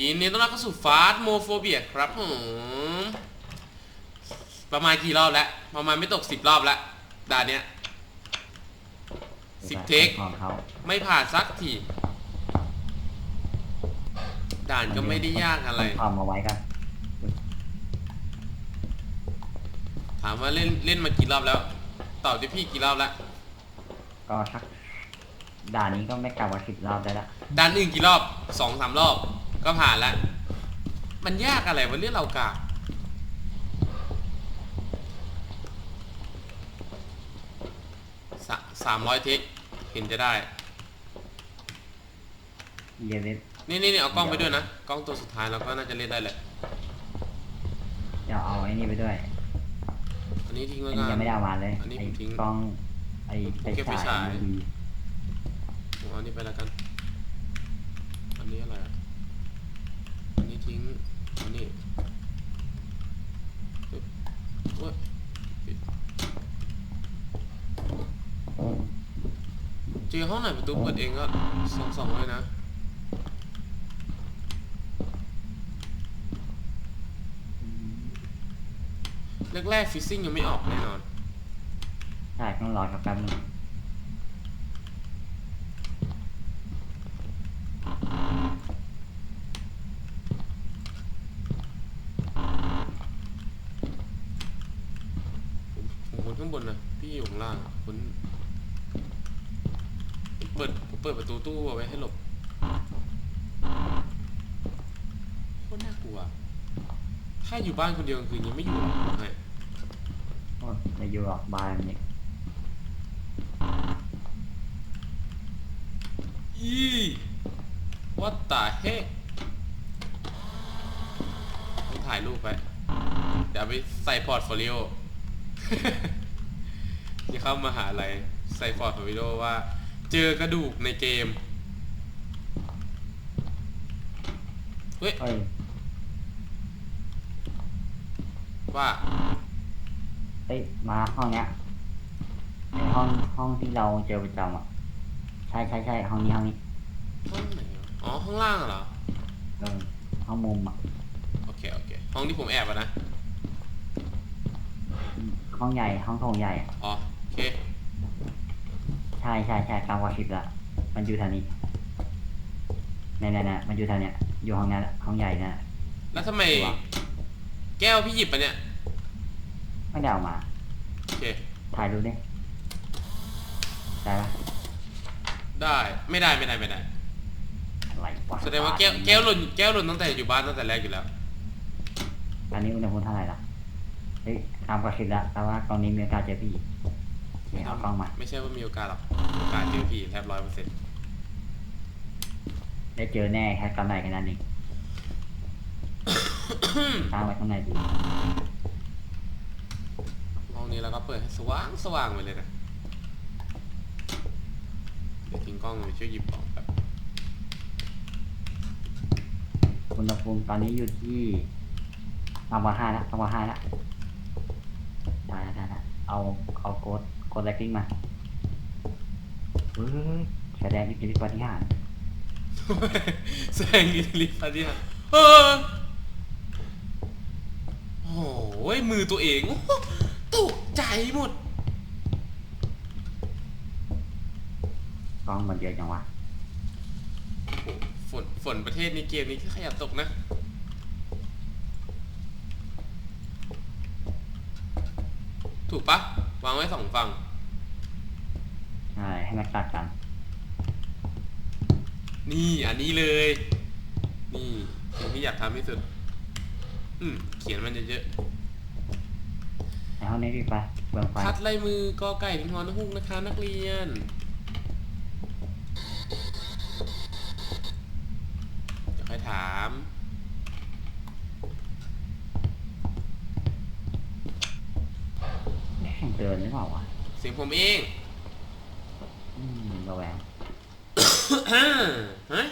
ยินดีต้อนรับเข้าสู่ฟาสโมโฟเบียครับผมประมาณกี่รอบแล้ว ประมาณไม่ตกสิบรอบแล้วด่านเนี้ยสิบเทคของเขาไม่ผ่านสักทีด่านก็ไม่ได้ยากอะไรทำเอาไว้กัน ถามว่าเล่นเล่นมากี่รอบแล้วตอบที่พี่กี่รอบแล้วก็สักด่านนี้ก็ไม่กลับว่าสิบรอบได้ละด่านอื่นกี่รอบสองสามรอบ ก็ผ่านแล้วมันยากอะไรวะเรื่องเรากาสะสามร้อยเทคเห็นจะได้ เยเว็บนี่นี่นี่เอากล้องไปด้วยนะ กล้องตัวสุดท้ายเราก็น่าจะเล่นได้แหละเดี๋ยวเอาไอ้นี่ไปด้วย อันนี้ทิ้งอัไว้นกันี้น ยังไม่ได้เอามาเลยอันนี้ไอ้ผมทิ้งกล้องไอ้ไฟเก็บไฟฉายฉายมันดีผมเอาอันนี้ไปแล้วกันอันนี้อะไรอะ อันนี้ทิ้ง อันนี้ปึ๊บโอ๊ยปิด เจอห้องไหนประตูเปิดเองก็สองสองเลยนะ แรกๆฟิซซิ่งยังไม่ออกแน่นอนใช่ต้องรอสักแป๊บนึง ผมคนข้างบนนะ พี่อยู่ข้างล่างคนผมเปิดผมเปิดประ ตูตู้เอาไว้ให้หลบโคตรน่ากลัว ถ้าอยู่บ้านคนเดียวกลางคืนยังไม่อยู่หรอกบอกให้โอ้ยในยูหรอกบานนี่อี what the heck ต้องถ่ายรูปไป เดี๋ยวเอาไปใส่พอร์ตโฟลิโอ ที่เข้ามาหาอะไรใส่พอร์ตโฟลิโอว่า เจอกระดูกในเกม เฮ้ย เอ้ยว่าเอ้ยมาห้องเนี้ยในห้องห้องที่เราเจอประจำอะ ใช่ใช่ใช่ห้องนี้ห้องนี้ห้องไหนวะอ๋อห้องล่างเหรอ เออห้องมุมอะโอเค โอเค ห้องที่ผมแอบอะนะ ห้องใหญ่ห้องโถงใหญ่อะอ๋อ โอเคใช่ใช่ใช่กลางวอชิปละมันอยู่แถวนี้เนี่ยเนี่ยเนี่ยมันอยู่แถวเนี้ยอยู่ห้องนั้นห้องใหญ่นะแล้วทำไมว่ะแก้วพี่หยิบปะเนี่ยไม่ได้เอามาโอเคถ่ายรูปดิได้ปะได้ไม่ได้ไม่ได้ไม่ได้อะไรวะแสดงว่าแก้วแก้วหล่นแก้วหล่นตั้งแต่อยู่บ้านตั้งแต่แรกอยู่แล้วตอนนี้อุณหภูมิเท่าไหร่ละเฮ้ยตามกระชิบละแต่ว่ากล้องนี้มีโอกาสเจอพี่ เดี๋ยวเอากล้องมา ไม่ใช่ว่ามีโอกาสหรอกมีโอกาสเจอพี่แทบร้อยเปอร์เซ็นต์ได้เจอแน่แค่กำไรกันนั่นเองตั้งไว้ข้างในดีห้องนี้เราก็เปิดให้สว่างสว่างไปเลยนะเดี๋ยวทิ้งกล้องไปช่วยหยิบของแบบอุณหภูมิตอนนี้อยู่ที่ต่ำกว่าห้าละต่ำกว่าห้าละได้ละได้ละเอาเอาโค้ด โค้ดแรกกิ้งมาเฮ้ยแสดงอิทธิฤทธิ์ปาฏิหาริย์แสดงอิทธิฤทธิ์ปาฏิหาริย์เออโอ้ยมือตัวเองโอ้โหตกใจหมด กล้องมันเยอะจังวะโอ้โหฝนฝนประเทศนี้เกมนี้ขยับตกนะ ถูกปะ วางไว้สองฝั่ง ใช่ให้มันตัดกัน นี่อันนี้เลย นี่สิ่งที่อยากทำที่สุด อืมเขียนมันเยอะในห้องนี้พี่ไปเบืองไฟๆคัดลายมือกอไก่ถึงฮอนฮุกนะคะนักเรียนเดี๋ยวค่อยถาม ดินหรือเปล่าวะเสียงผมเองอืมระแวงฮะ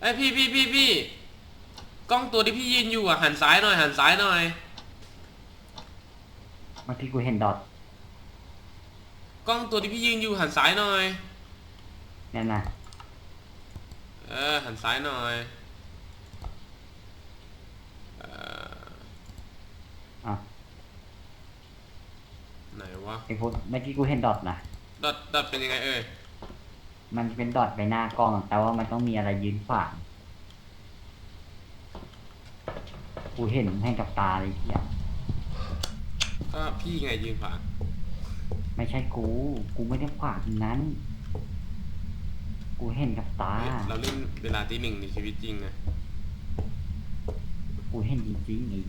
ไอพี่พี่พี่พี่ กล้องตัวที่พี่ยืนอยู่อะหันซ้ายหน่อยหันซ้ายหน่อย เมื่อกี้กูเห็นดอทกล้องตัวที่พี่ยืนอยู่หันซ้ายหน่อยนั่นน่ะเออหันซ้ายหน่อยเอออะไหนวะไอ้พวกเมื่อกี้กูเห็นดอทนะดอทดอทเป็นยังไงเอ่ยมันเป็นดอทไปหน้ากล้องแต่ว่ามันต้องมีอะไรยืนขวาง กูเห็นให้กับตาเลยเฮียก็พี่ไงยืนขวางไม่ใช่กู กูไม่ได้ขวางตรงนั้น กูเห็นกับตาเฮ้ยเราเล่นเวลาที่หนึ่งในชีวิตจริงนะกูเห็นจริงๆไอ้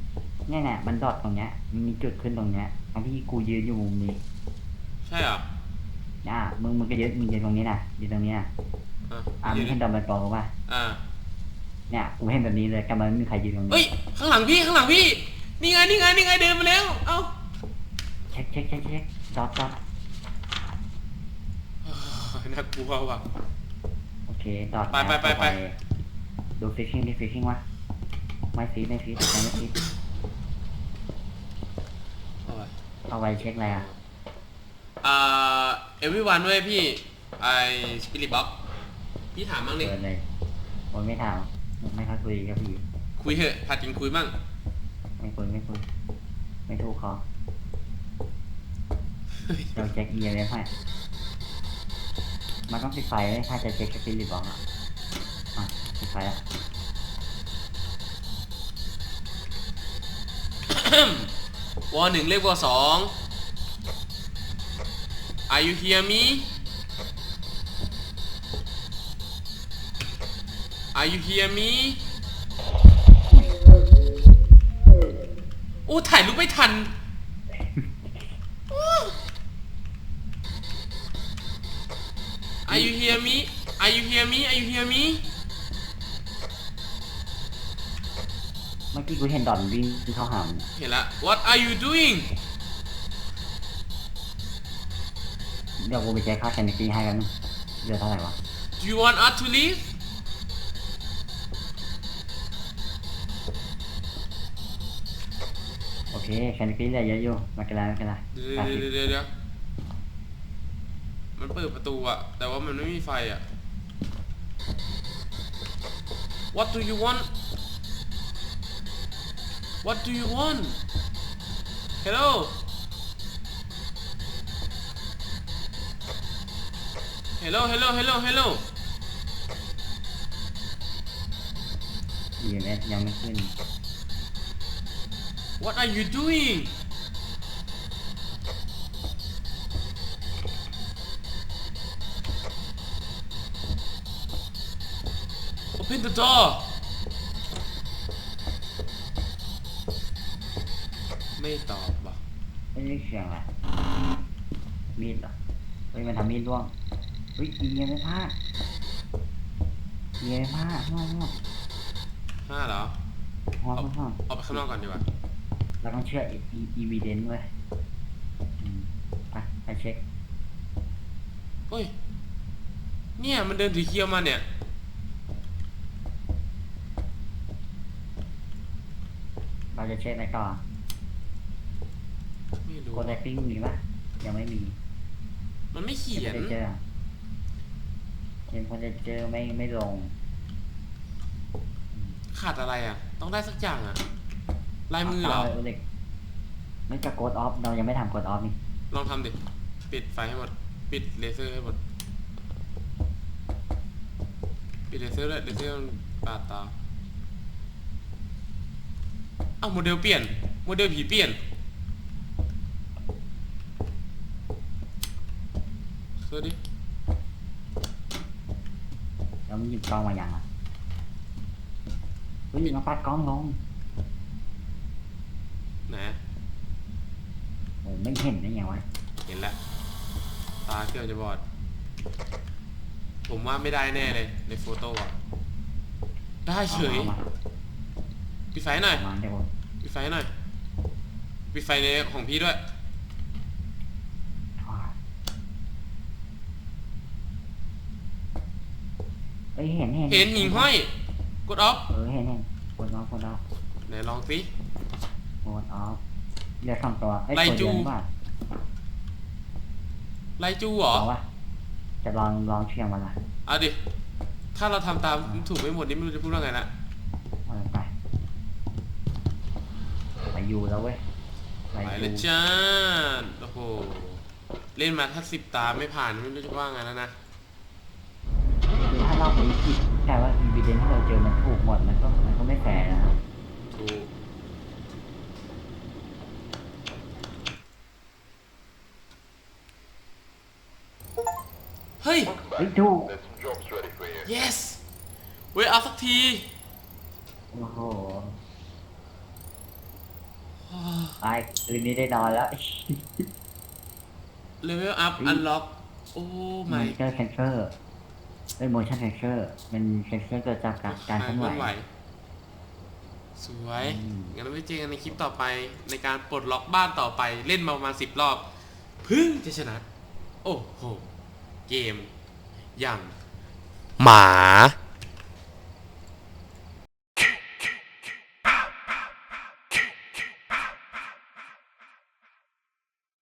เนี่ยน่ะมันดอทตรงเนี้ย มันมีจุดขึ้นตรงเนี้ยตอนที่กูยืนอยู่มุมนี้ใช่เหรออะมึงมึงก็ยืนมึงยืนตรงนี้นะยืนตรงนี้นะอะอะมึงเห็นดอทมันตรงป่ะอ่า เนี่ยกูเห็นแบบนี้เลยแต่มันไม่มีใครยืนตรงเฮ้นี้ยข้างหลังพี่ข้างหลังพี่ นี่ไงนี่ไงนี่ไงเดินมาแล้ว เอ้าเช็คเช็คเช็คเช็คดอทดอทน่ากลัวว่ะ โอเคดอทไปไปไปไป ดูฟิชชิ่งดิฟิชชิ่งวะไม่ฟีดไม่ฟีดไม่ฟีดเอาไปเอาไว้เช็คอะไรอะอ่าเอวิวันด้วยพี่ไอสปิริตบ็อกพี่ถามบ้างดิเปิดเลยผมไม่ถาม ไม่ค่อยคุยกับพี่คุยเถอะพาจริงคุยบ้างไม่คุยไม่คุยไม่ถูกคอเราเช็คเอียเลยให้มันต้องปิดไฟเลยถ้าจะเช็คสปิริตบอกอะอะปิดไฟแล้ววอหนึ่งเรียกวอสอง Are you hear me Are you hear me โอ้ถ่ายรูปไม่ทัน Are you hear me Are you hear me Are you hear me เมื่อกี้กูเห็นดอนวิ่งเข้าหามเห็นละ What are you doing เดี๋ยวกูไปเช็คค่าแคนิตี้ให้กันงเหลือเท่าไหร่วะ Do you want us to leave โอ เคแคนิตี้เหลือเยอะอยู่ไมาเป็นไรไม่เป็นไรเดี๋ยวแปดสิบเดี๋ยวเดี๋ยวเดี๋ยวมันเปิดประตูอะแต่ว่ามันไม่มีไฟอะ What do you want What do you want Hello Hello Hello Hello Hello ยีเอสยังไม่ขึ้น What are you doing โ Open the door ไม่ตอบว่ะไม่ได้เสียงอะไรมีดเหรอเฮ้ยมันทำมีดร่วงเฮ้ยยีเอไม่พลาดยีเอไม่พลาดห้องห้องห้าเหรอห้องเอาห้องเอาไปข้างนอกก่อนดีกว่า เราต้องเชื่ออีวีเดนเว้ยอืมไปไปเช็ค เฮ้ย เนี่ยมันเดินถือเคียวมาเนี่ย เราจะเช็คอะไรก่อนไม่รู้กดแอคติ้งมีปะยังไม่มีมันไม่เขียยังนไม่ได้เจอยังคนจะเจอไม่ไม่ลง ขาดอะไรอะ ต้องได้สักอย่างอะ ลายมือเหรอาเด็กไม่จะกดออฟเรายังไม่ทำกดออฟนี่ลองทำดิ ปิดไฟให้หมด ปิดเลเซอร์ให้หมด ปิดเลเซอร์เลยเลเซอร์มันปาดตาเอ้าโมเดลเปลี่ยน โมเดลผีเปลี่ยน เซอร์ดิ แล้วมันหยิบกล้องมาอย่างอะเฮ้ยมาปัดกล้องลง ไหน โอ้ ไม่เห็นได้ยังวะเห็นแล้วตาเกือบจะบอด ผมว่าไม่ได้แน่เลยในโฟโต้อะได้เฉยอามาปิดไฟหน่อย เอามาเดี๋ยวผมปิดไฟหน่อย ปิดไฟในของพี่ด้วยอ่าเฮ้ยเห็นเห็นเห็นหิ่งห้อย กดออฟเออเห็นเห็นกดออฟกดออฟไหนลองสิกดออฟ เรียกสองตัวเอ้ยไล่กดจูเดือนว่าไลจูเหรอ เอาวะจะลองลองเชื่อมมันละเอาดิ ถ้าเราทำตามถูกไม่หมดนี่ไม่รู้จะพูดว่าไงละเอาไปไปอยู่แล้วเว้ยไปไปอเลยยู่จ้าโอ้โห เล่นมาถ้าสิบตาไม่ผ่านไม่รู้จะว่าไงแล้วนะ คือถ้าเราไปผิดแต่ว่าอีเวนที่เราเจอมันถูกหมดมันก็มันก็ไม่แฟร์นะครับถูก เฮ้ยเฮ้ยถูก There's some jobs ready for you. yes เว้ยเอาสักที โอ้โหไปคืนนี้ได้นอนแล้ว เลเวลอัพอันล็อก โอ้มัไม่นเจอเซนเซอร์เป็น motion sensor เป็นเซนเซอร์เกิดจากการการเคลื่อนไหว สวยอืมงั้นเราไปเจอกันในคลิปต่อไป ในการปลดล็อกบ้านต่อไป เล่นมาประมาณสิบรอบเพึ่งจะชนะ โอ้โห เกมอย่างหมา